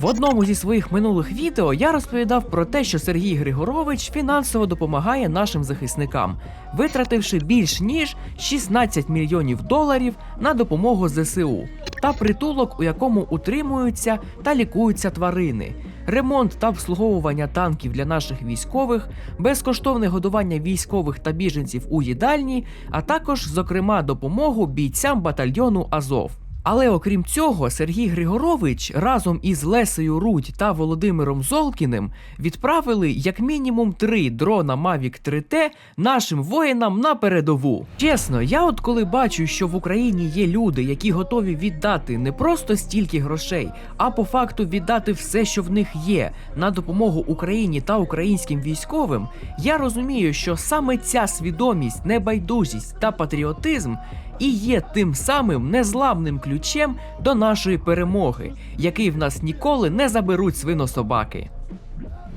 В одному зі своїх минулих відео я розповідав про те, що Сергій Григорович фінансово допомагає нашим захисникам, витративши більш ніж 16 мільйонів доларів на допомогу ЗСУ та притулок, у якому утримуються та лікуються тварини, ремонт та обслуговування танків для наших військових, безкоштовне годування військових та біженців у їдальні, а також, зокрема, допомогу бійцям батальйону Азов. Але окрім цього, Сергій Григорович разом із Лесею Рудь та Володимиром Золкіним відправили як мінімум три дрона Mavic 3T нашим воїнам на передову. Чесно, я от коли бачу, що в Україні є люди, які готові віддати не просто стільки грошей, а по факту віддати все, що в них є, на допомогу Україні та українським військовим, я розумію, що саме ця свідомість, небайдужість та патріотизм і є тим самим незламним ключем до нашої перемоги, який в нас ніколи не заберуть свинособаки.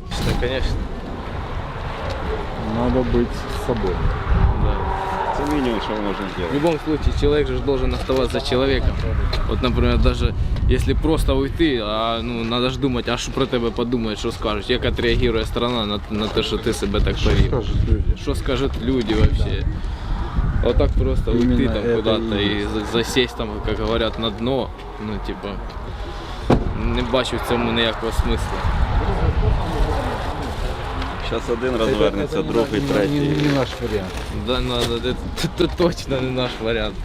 Конечно, конечно. Надо быть собой. Да. Це мінімум, що ми можемо В любом случае, человек же должен оставаться человеком. Вот, например, даже если просто уйти, а ну надо ж думать, а що про тебе подумають, що скажуть, як отреагує страна на, на те, що ти себе так Что повів. скажут люди? Что скажут люди вообще? Вот так просто уйти там куда-то и засесть там, как говорят, на дно, ну типа, не бачу в цьому ніякого смисла. Зараз один розвернеться, другий, третій. Не, не наш варіант. Да, ну, це, це точно не наш варіант.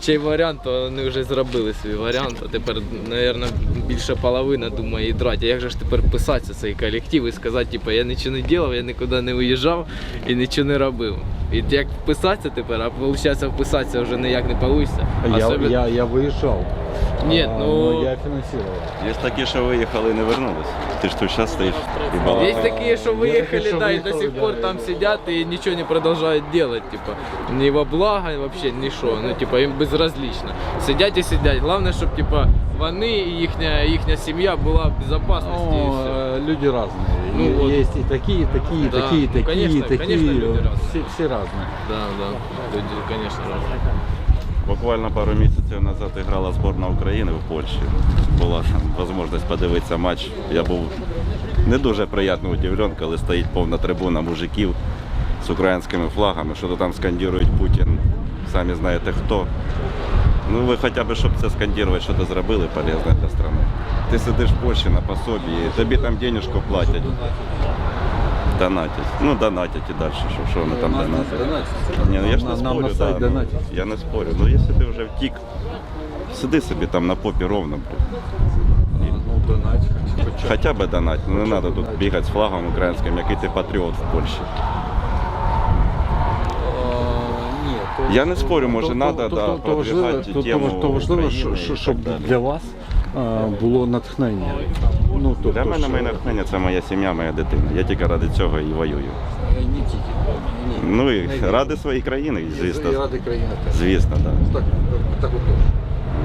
Чий варіант, то вони вже зробили свій варіант, а тепер, мабуть, більше половина думає і тратять. Як же ж тепер писатися цей колектив і сказати, типу, я нічого не робив, я нікуди не виїжджав і нічого не робив. І як вписатися тепер, а виходить, вписатися вже ніяк не вийде. Я, я, я выезжал. Нет, А, ну- но Я финансировал. Є такі, що виїхали і не вернулись. Ти ж тут зараз стоїш і Есть балакаєш. такие, что Я выехали, такие, что да, и до выехали, сих да, пор и- там сидят и ничего не продолжают делать, типа, ни во благо вообще, ничего, ну, типа, им безразлично. Сидять и сидять, главное, чтобы, типа, вони и ихня, ихня семья была в безопасности, и Ну, всё. э, люди разные. Ну, Е- вот. Есть и такие, и такие, и Да, такие, и ну, такие, конечно, и такие. конечно, люди разные. все, все разные. Да, да, люди, конечно, разные. Буквально пару місяців назад грала збірна України в Польщі. Була можливість подивитися матч. Я був не дуже приємно удивлен, коли стоїть повна трибуна мужиків з українськими флагами, що то там скандують Путін, самі знаєте хто. Ну ви хоча б, щоб це скандувати, що то зробили полезне для країни. Ти сидиш в Польщі на пособі, тобі там денежку платять. Донатять. Ну, донатять і далі, що, що вони там донатять. Ні, ну я ж не Нам- нам спорю, на сайт да, ну, донатять. я не спорю. Ну якщо ти вже втік, сиди собі там на попі ровно, блін. Ну, донать. хоть- хоть Хоча б донать, ну не треба тут бігати з флагом українським, який ти патріот в Польщі. А, Ні, то- Я не то- спорю, може, то- надо, то- да, то- то важливо, продвигати то- тему то- то важливо, України що- і щоб так далі. для вас а, було натхнення. Ну, тобто, Для мене що- моє натхнення це моя сім'я, моя дитина. Я тільки ради цього і воюю. Не тільки. Ну і ради своєї країни, І звісно. ради країни. Звісно, так. Так, так от.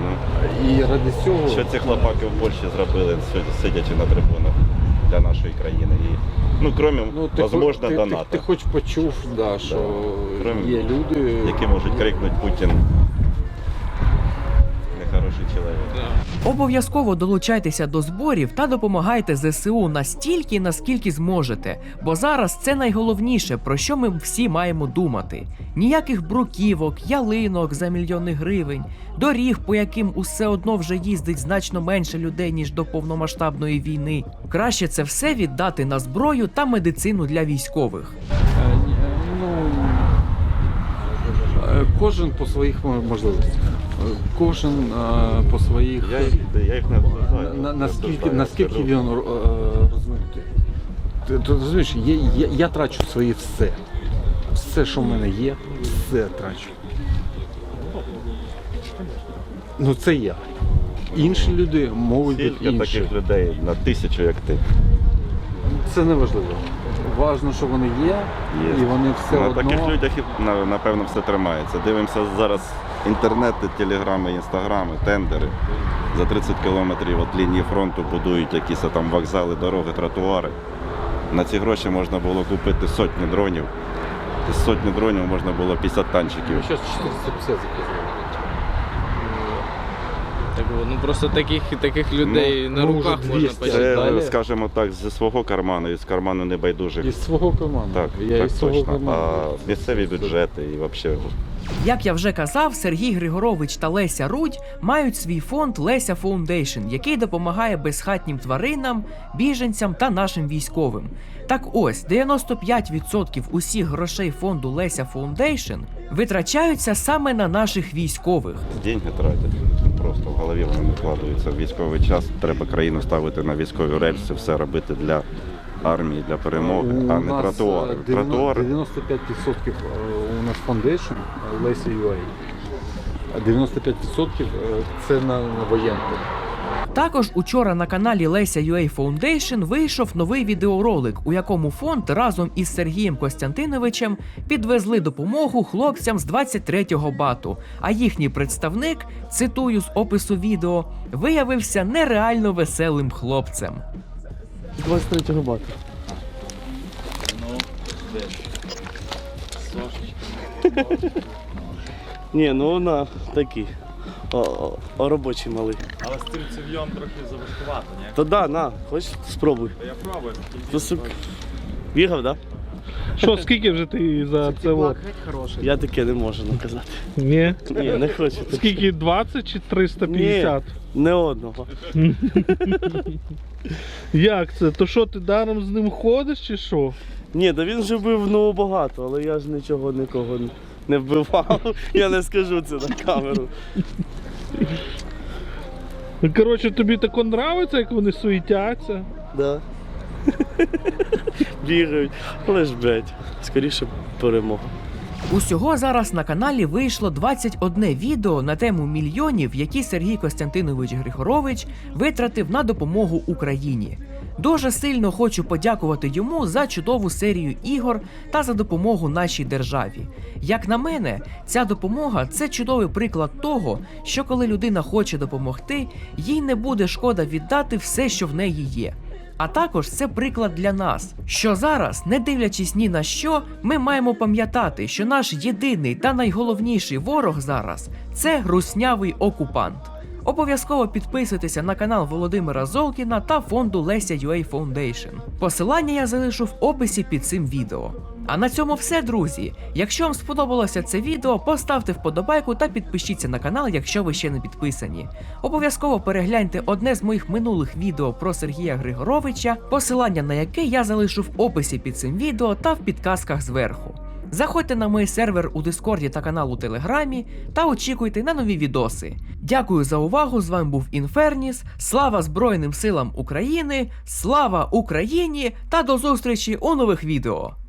Ну. І ради цього. Що ці хлопаки в Польщі зробили, сидячи на трибунах для нашої країни. І, ну, крім, Ну, ти, можливо, хоч- ти, ти, ти хоч почув, да, що Крім- є люди, які можуть крикнути Путін. Нехороший чоловік. Обов'язково долучайтеся до зборів та допомагайте ЗСУ настільки, наскільки зможете. Бо зараз це найголовніше, про що ми всі маємо думати. Ніяких бруківок, ялинок за мільйони гривень, доріг, по яким усе одно вже їздить значно менше людей, ніж до повномасштабної війни. Краще це все віддати на зброю та медицину для військових. Е, е, ну, е, кожен по своїх можливостях. Кожен е, по своїх. Я, їх- я їх не осуждаю. На- наскільки, він е, розвинутий. Ти, ти розумієш, я, я, я трачу своє все. Все, що в мене є, все трачу. Ну це я. Інші люди можуть Скільки інші. таких людей на тисячу, як ти. Це не важливо. Важно, що вони є, Є. і вони все на одно. таких людях напевно все тримається. Дивимося зараз інтернети, телеграми, інстаграми, тендери. За 30 кілометрів від лінії фронту будують якісь там вокзали, дороги, тротуари. На ці гроші можна було купити сотні дронів. Сотні дронів можна було 50 танчиків. Зараз 450 заказали. Так, от, ну просто таких, таких людей Ну, на ну, руках можна 200, почати. Скажімо так, зі свого карману і з карману небайдужих. Із свого команду. Так, я так із свого точно. команду. А місцеві бюджети і взагалі Як я вже казав, Сергій Григорович та Леся Рудь мають свій фонд Леся Фоундейшн, який допомагає безхатнім тваринам, біженцям та нашим військовим. Так ось 95% усіх грошей фонду Леся Фоундейшн витрачаються саме на наших військових. деньги тратять. Просто в голові вони не. В військовий час треба країну ставити на військові рельси, все робити для армії, для перемоги, У а не нас, тротуари. е, 90 Тротуари 95% у нас фондейшн Лесі UA. А 95% це на, на воєнку. Також учора на каналі Леся UA Foundation вийшов новий відеоролик, у якому фонд разом із Сергієм Костянтиновичем підвезли допомогу хлопцям з 23-го бату. А їхній представник, цитую з опису відео, виявився нереально веселим хлопцем. 23-го бату. Ні, ну на такий. О, о, о, робочий малий. Але з цим цев'йом трохи заважкувато, ні? То да, на, хочеш спробуй. Я пробую. То сук. Бігав, да? Що, скільки вже ти за це? от? Я таке не можу наказати. Ні. Ні, не хочу. Скільки 20 чи 350? Не одного. Як це? То що ти даром з ним ходиш чи що? Ні, да він же бив ну багато, але я ж нічого нікого не- не вбивав. Я не скажу це на камеру. Ну, Коротше, тобі тако нравиться, як вони суетяться? Да. Бігають. Але ж блядь, скоріше перемога. Усього зараз на каналі вийшло 21 відео на тему мільйонів, які Сергій Костянтинович Григорович витратив на допомогу Україні. Дуже сильно хочу подякувати йому за чудову серію ігор та за допомогу нашій державі. Як на мене, ця допомога це чудовий приклад того, що коли людина хоче допомогти, їй не буде шкода віддати все, що в неї є. А також це приклад для нас, що зараз, не дивлячись ні на що, ми маємо пам'ятати, що наш єдиний та найголовніший ворог зараз це руснявий окупант. Обов'язково підписуйтеся на канал Володимира Золкіна та фонду Леся UA Foundation. Посилання я залишу в описі під цим відео. А на цьому все, друзі. Якщо вам сподобалося це відео, поставте вподобайку та підпишіться на канал, якщо ви ще не підписані. Обов'язково перегляньте одне з моїх минулих відео про Сергія Григоровича, посилання на яке я залишу в описі під цим відео та в підказках зверху. Заходьте на мій сервер у Дискорді та канал у Телеграмі та очікуйте на нові відоси. Дякую за увагу! З вами був Інферніс. Слава Збройним силам України! Слава Україні! Та до зустрічі у нових відео!